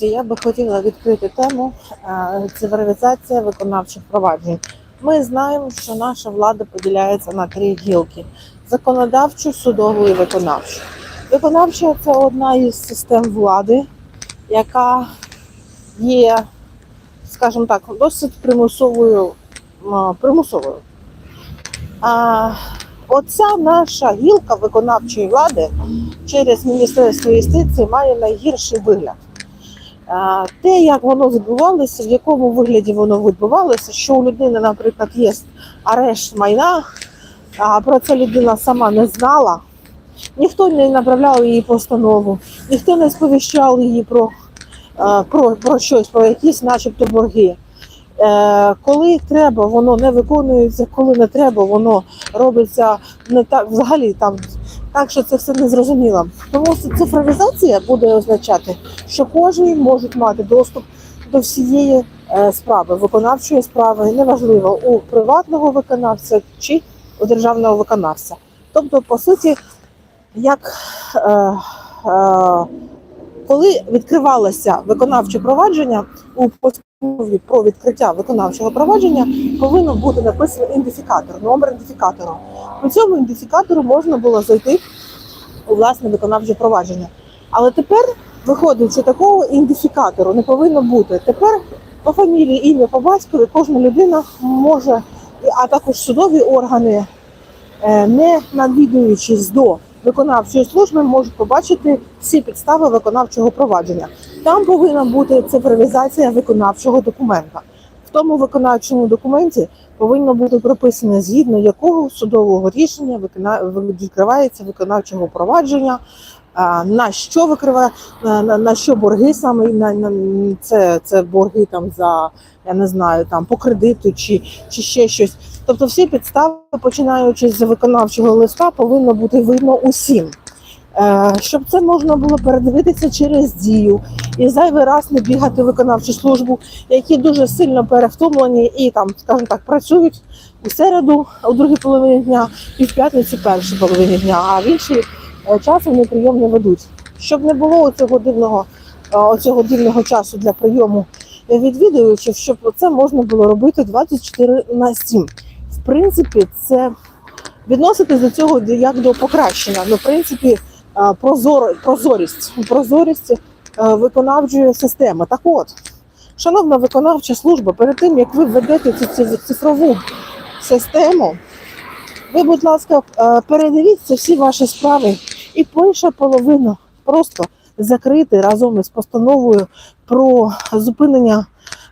Я би хотіла відкрити тему е, цифровізація виконавчих проваджень. Ми знаємо, що наша влада поділяється на три гілки: законодавчу, судову і виконавчу. Виконавча це одна із систем влади, яка є, скажімо так, досить примусовою. примусовою. А, оця наша гілка виконавчої влади через Міністерство юстиції має найгірший вигляд. Те, як воно відбувалося, в якому вигляді воно відбувалося, що у людини, наприклад, є арешт майна, а про це людина сама не знала, ніхто не направляв її постанову, ніхто не сповіщав її про, про, про щось, про якісь, начебто, борги. Е, Коли треба, воно не виконується, коли не треба, воно робиться не так взагалі там. Так що це все незрозуміло. Тому цифровізація буде означати, що кожен може мати доступ до всієї е, справи, виконавчої справи, неважливо у приватного виконавця чи у державного виконавця. Тобто, по суті, як е, е, коли відкривалося виконавче провадження у про відкриття виконавчого провадження, повинен бути написаний ідентифікатор, номер ідентифікатору. По цьому ідентифікатору можна було зайти у власне виконавче провадження. Але тепер виходить, що такого ідентифікатору не повинно бути. Тепер по фамілії, ім'я, по батькові кожна людина може, а також судові органи, е, не навідуючись до виконавчої служби, можуть побачити всі підстави виконавчого провадження. Там повинна бути цифровізація виконавчого документа. В тому виконавчому документі повинно бути прописано, згідно якого судового рішення відкривається виконавчого провадження, на що викриває, на, що борги саме це, це борги там за я не знаю, там по кредиту чи, чи ще щось. Тобто всі підстави, починаючи з виконавчого листа, повинно бути видно усім. Е, Щоб це можна було передивитися через дію і зайвий раз не бігати виконавчу службу, які дуже сильно перевтомлені і там, скажімо так, працюють у середу, у другій половині дня і в п'ятницю першій половині дня, а в інший е, час вони прийом не ведуть. Щоб не було цього дивного, е, дивного часу для прийому відвідувачів, щоб це можна було робити 24 на 7. В принципі, це відноситись до цього як до покращення. Ну, в принципі, прозоро, прозорість, прозорість е, виконавчої системи. Так от, шановна виконавча служба, перед тим як ви введете цю, цифрову систему, ви, будь ласка, е, передивіться всі ваші справи і перша половина просто закрити разом із постановою про зупинення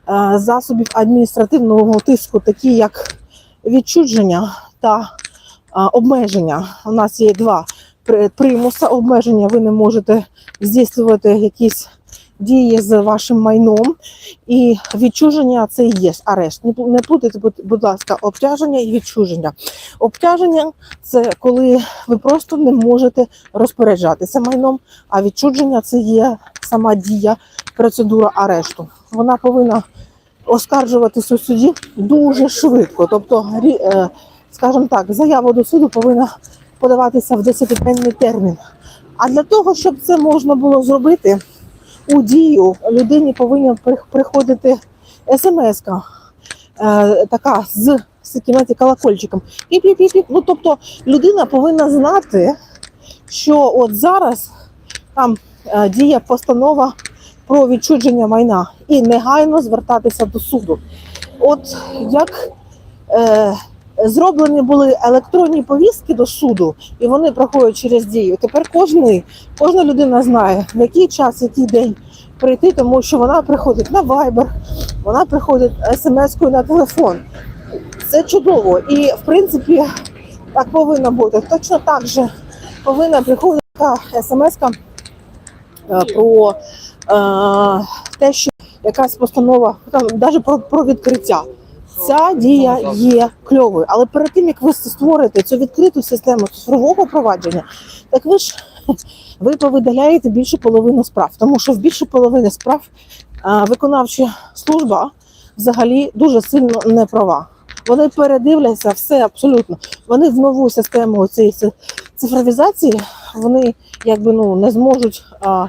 е, засобів адміністративного тиску, такі як відчудження та обмеження. У нас є два примуса обмеження. Ви не можете здійснювати якісь дії з вашим майном. І відчуження це і є арешт. Не плутайте, будь- ласка, обтяження і відчуження. Обтяження це коли ви просто не можете розпоряджатися майном, а відчудження це є сама дія, процедура арешту. Вона повинна оскаржуватися у суді дуже швидко. Тобто, е, скажімо так, заява до суду повинна подаватися в 10-денний термін. А для того, щоб це можна було зробити, у дію людині повинна приходити смс-ка е, така з, з таким знаєте, колокольчиком. Піп-піп-піп. Ну, тобто людина повинна знати, що от зараз там е, діє постанова про відчудження майна і негайно звертатися до суду. От як е, зроблені були електронні повістки до суду, і вони проходять через дію. Тепер кожний, кожна людина знає, в який час, який день прийти, тому що вона приходить на Viber, вона приходить смс-кою на телефон. Це чудово. І в принципі так повинно бути. Точно так же повинна приходити така смс-ка е, про е, те, що якась постанова, там навіть про, про відкриття. Ця дія є кльовою, але перед тим як ви створите цю відкриту систему цифрового провадження, так ви ж ви повидаляєте більше половини справ, тому що в більше половини справ а, виконавча служба взагалі дуже сильно не права. Вони передивляться все абсолютно. Вони в нову систему цієї цифровізації вони якби ну не зможуть а,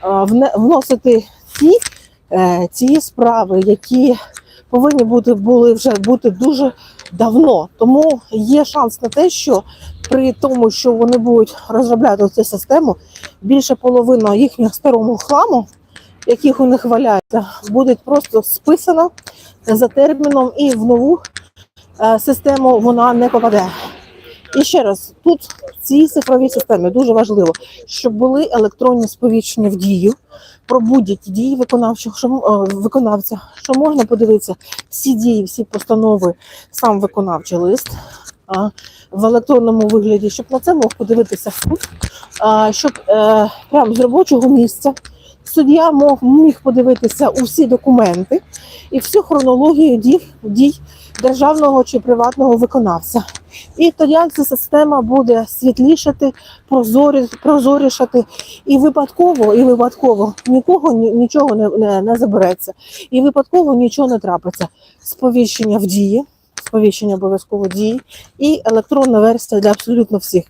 а, вносити ті, е, ті справи, які повинні бути були вже бути дуже давно. Тому є шанс на те, що при тому, що вони будуть розробляти цю систему, більше половина їхнього старого хламу, яких у них валяється, буде просто списана за терміном і в нову е, систему вона не попаде. І ще раз, тут в цій цифровій системі дуже важливо, щоб були електронні сповіщення в дію про будь-які дії виконавчих, е, виконавця, що можна подивитися всі дії, всі постанови, сам виконавчий лист в електронному вигляді, щоб на це мог подивитися суд, щоб е, прямо з робочого місця суддя мог міг подивитися усі документи і всю хронологію дій, дій державного чи приватного виконавця. І тоді ця система буде світлішати, прозорі, прозорішати, і випадково, і випадково нікого нічого не, не, не забереться, і випадково нічого не трапиться. Сповіщення в дії, сповіщення обов'язково дії, і електронна версія для абсолютно всіх.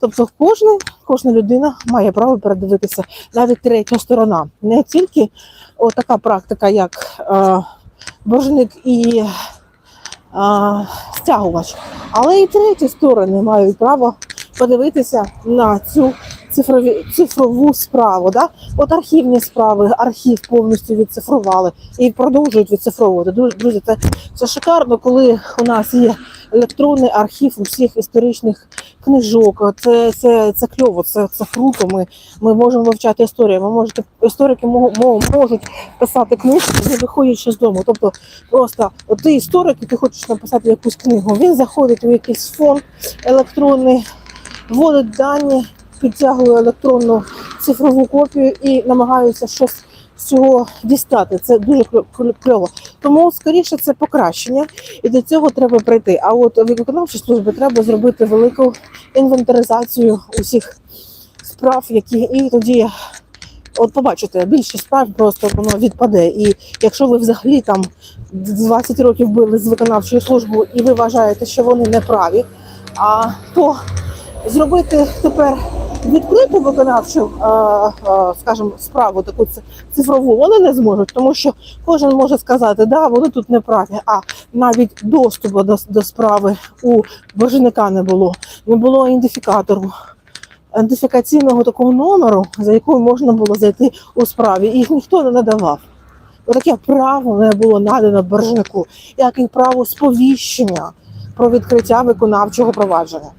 Тобто кожна, кожна людина має право передивитися навіть третя сторона. Не тільки така практика, як е, боржник і е, стягувач, але і треті сторони мають право подивитися на цю цифрові, цифрову справу. Да? От архівні справи, архів повністю відцифрували і продовжують відцифровувати. Друзі, це, це шикарно, коли у нас є електронний архів усіх історичних книжок. Це, це, це кльово, це, це круто. Ми, ми можемо вивчати історію. Ми можете, історики мо- мо- можуть писати книжки, не виходячи з дому. Тобто, просто от ти історик, і ти хочеш написати якусь книгу. Він заходить у якийсь фонд електронний, вводить дані, підтягує електронну цифрову копію і намагається щось з цього дістати. Це дуже кльо- кльо- кльово. Тому скоріше це покращення, і до цього треба прийти. А от виконавчій службі треба зробити велику інвентаризацію усіх справ, які і тоді. От побачите, більшість справ просто воно відпаде. І якщо ви взагалі там 20 років били з виконавчою службою і ви вважаєте, що вони не праві, а то зробити тепер відкриту виконавчу, е, е, скажімо, справу таку цифрову, вони не зможуть, тому що кожен може сказати, да, вони тут не праві, а навіть доступу до, до справи у боржника не було, не було ідентифікатору. Ідентифікаційного такого номеру, за якою можна було зайти у справі, їх ніхто не надавав. Таке право не було надано боржнику, як і право сповіщення про відкриття виконавчого провадження.